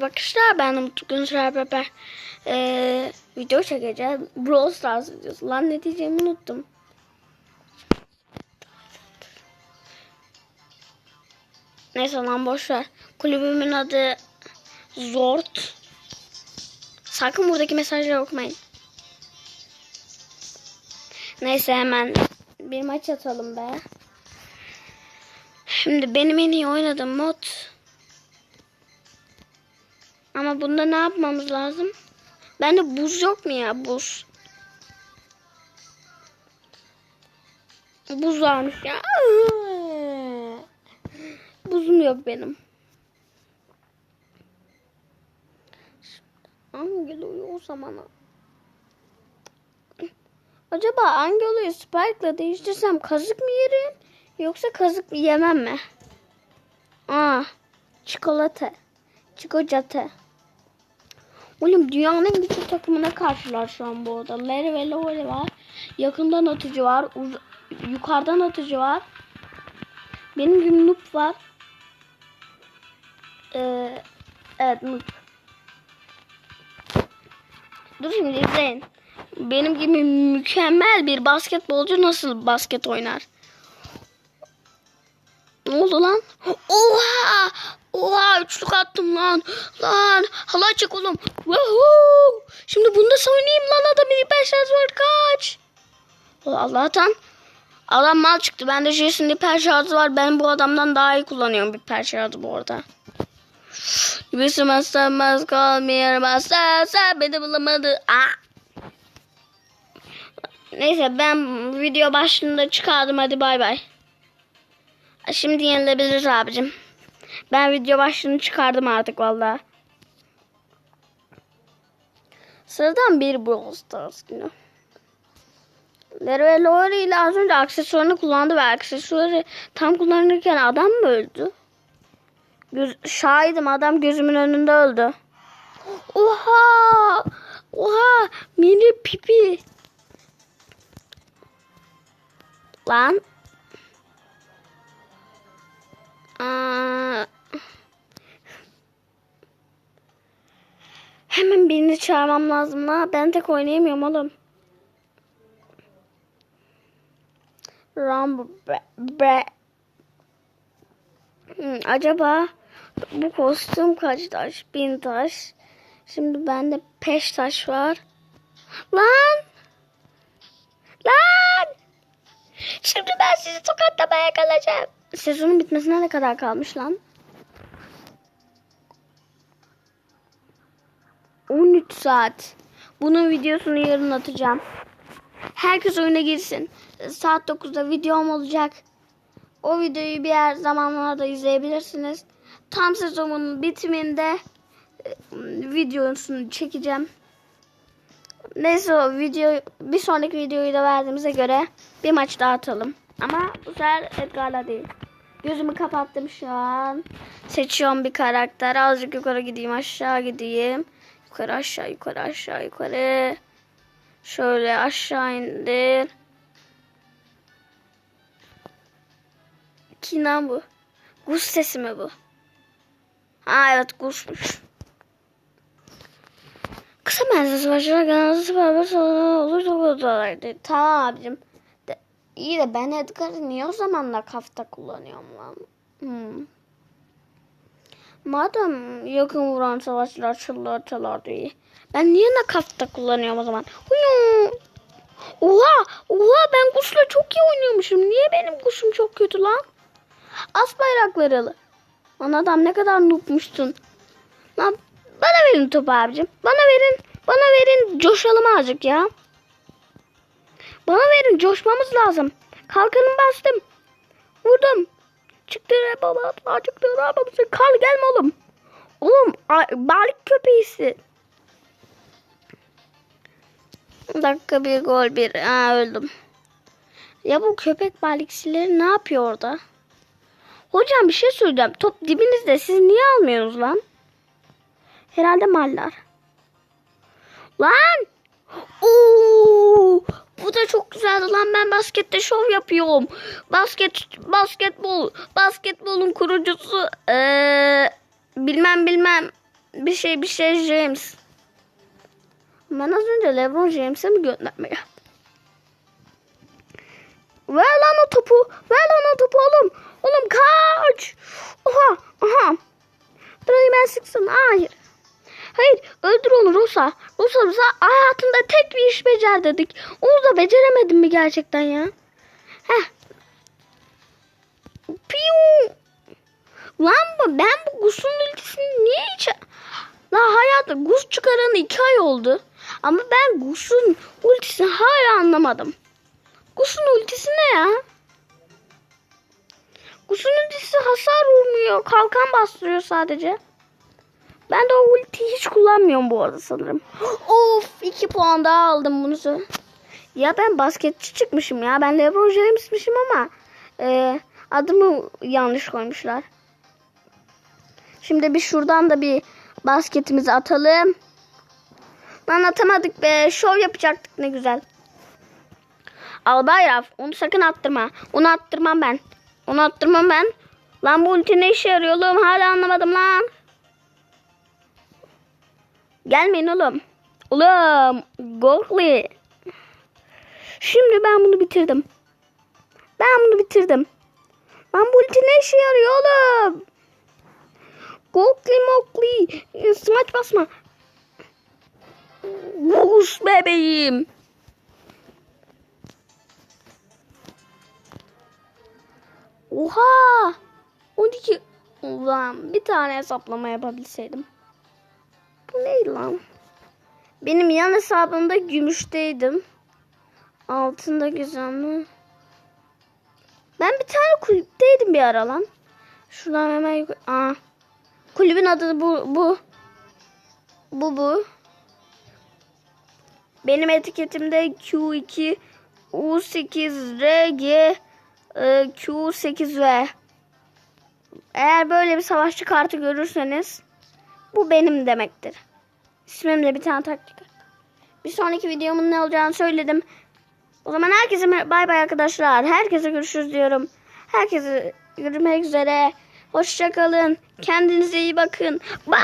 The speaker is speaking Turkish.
Bakışlar ben Umut Günsel Bebe ee, video çekeceğim. Brawl Stars videosu. Lan ne diyeceğimi unuttum. Neyse lan boşver. Kulübümün adı Zort. Sakın buradaki mesajları okumayın. Neyse hemen bir maç atalım be. Şimdi benim en iyi oynadığım mod ama bunda ne yapmamız lazım? Bende buz yok mu ya buz? Buz varmış ya. Buzum yok benim. Oluyor o zaman? Acaba oluyor Spike'la değiştirsem kazık mı yerim? Yoksa kazık yemem mi? Aa, çikolata. Çikolata. Oğlum dünyanın en güçlü takımına karşılar şu an bu arada. Larry ve Lowry var. Yakından atıcı var. Uz yukarıdan atıcı var. Benim gibi noob var. Ee, evet noob. Dur şimdi izleyin. Benim gibi mükemmel bir basketbolcu nasıl basket oynar? Ne oldu lan? Oha! Oha üçlük attım lan. Lan halay çek oğlum. Woohoo! Şimdi bunu da oynayayım lan adamın hiper şarj var kaç. Allah'tan adam mal çıktı. Bende Jason'ın hiper şarjı var. Ben bu adamdan daha iyi kullanıyorum hiper şarjı bu arada. Yüzüme sığmaz kalmayamaz. Sen beni bulamadı. Aa. Neyse ben video başlığında çıkardım. Hadi bay bay. Şimdi yenilebiliriz abicim. Ben video başlığını çıkardım artık valla. Sıradan bir Brawl Stars günü. Larry Lori ile az önce aksesuarını kullandı ve aksesuarı tam kullanırken adam mı öldü? Göz, şahidim adam gözümün önünde öldü. Oha! Oha! Mini pipi. Lan. Çağırmam lazım la. Ben tek oynayamıyorum oğlum. Rambo bre, bre. Hmm, acaba bu kostüm kaç taş? Bin taş. Şimdi bende peş taş var. Lan! Lan! Şimdi ben sizi tokatlamaya kalacağım. Sezonun bitmesine ne kadar kalmış lan? 13 saat. Bunun videosunu yarın atacağım. Herkes oyuna girsin. Saat 9'da videom olacak. O videoyu bir yer zamanlarda izleyebilirsiniz. Tam sezonun bitiminde e, videosunu çekeceğim. Neyse o video bir sonraki videoyu da verdiğimize göre bir maç daha atalım. Ama bu sefer Edgar'la değil. Gözümü kapattım şu an. Seçiyorum bir karakter. Azıcık yukarı gideyim aşağı gideyim. Yukarı aşağı yukarı aşağı yukarı. Şöyle aşağı indir. Kim bu? Gus sesi mi bu? Ha evet Gus'muş. Kısa menzilsi başına genelde süper olur çok odalardı. Tamam abicim. De, iyi de ben Edgar'ı niye o zamanlar kafta kullanıyorum lan? Hmm. Madem yakın vuran savaşçılar çıllar çalardı iyi. Ben niye nakafta kullanıyorum o zaman? Huyu. Oha! Oha ben kuşla çok iyi oynuyormuşum. Niye benim kuşum çok kötü lan? As bayrakları. Lan adam ne kadar noobmuşsun. Lan bana verin topu abicim. Bana verin. Bana verin. Coşalım azıcık ya. Bana verin. Coşmamız lazım. Kalkanım bastım. Vurdum. Çıktı baba. Atla çıktı baba. Kal gelme oğlum. Oğlum balık köpeğisi. Dakika bir gol bir. Aa, öldüm. Ya bu köpek balıkçıları ne yapıyor orada? Hocam bir şey söyleyeceğim. Top dibinizde. Siz niye almıyorsunuz lan? Herhalde mallar. Lan! Oo! Bu da çok güzeldi lan. Ben baskette şov yapıyorum. Basket basketbol. Basketbolun kurucusu ee, bilmem bilmem bir şey bir şey James. Ben az önce LeBron James'e mi gönderme yaptım? Ver lan o topu. Ver lan o topu Rosa hayatında tek bir iş becer dedik. Onu da beceremedin mi gerçekten ya? Heh. Piu. Lan bu ben bu Gus'un ultisini niye hiç... La hayatta Gus çıkaran iki ay oldu. Ama ben Gus'un ultisini hala anlamadım. Gus'un ultisi ne ya? Gus'un ultisi hasar vurmuyor. Kalkan bastırıyor sadece. Ben de o ultiyi hiç kullanmıyorum bu arada sanırım. Of iki puan daha aldım bunu. Ya ben basketçi çıkmışım ya. Ben LeBron James'mişim ama e, adımı yanlış koymuşlar. Şimdi bir şuradan da bir basketimizi atalım. Lan atamadık be. Şov yapacaktık ne güzel. Al bayraf. Onu sakın attırma. Onu attırmam ben. Onu attırmam ben. Lan bu ulti ne işe yarıyor oğlum? Hala anlamadım lan. Gelmeyin oğlum. Oğlum. Gokli. Şimdi ben bunu bitirdim. Ben bunu bitirdim. Lan bu ulti ne işe yarıyor oğlum? Gokli mokli. Smaç basma. Vus bebeğim. Oha! 12 Ulan bir tane hesaplama yapabilseydim. Ne lan? Benim yan hesabımda gümüşteydim. Altında gizemli. Ben bir tane kulüpteydim bir ara lan. Şuradan hemen yukarı. Kulübün adı bu. Bu. Bu bu. Benim etiketimde Q2 U8 RG e, Q8V. Eğer böyle bir savaşçı kartı görürseniz bu benim demektir. İsmimle bir tane taktik. Bir sonraki videomun ne olacağını söyledim. O zaman herkese bay bay arkadaşlar. Herkese görüşürüz diyorum. Herkese görüşmek üzere. Hoşçakalın. Kendinize iyi bakın. Bye.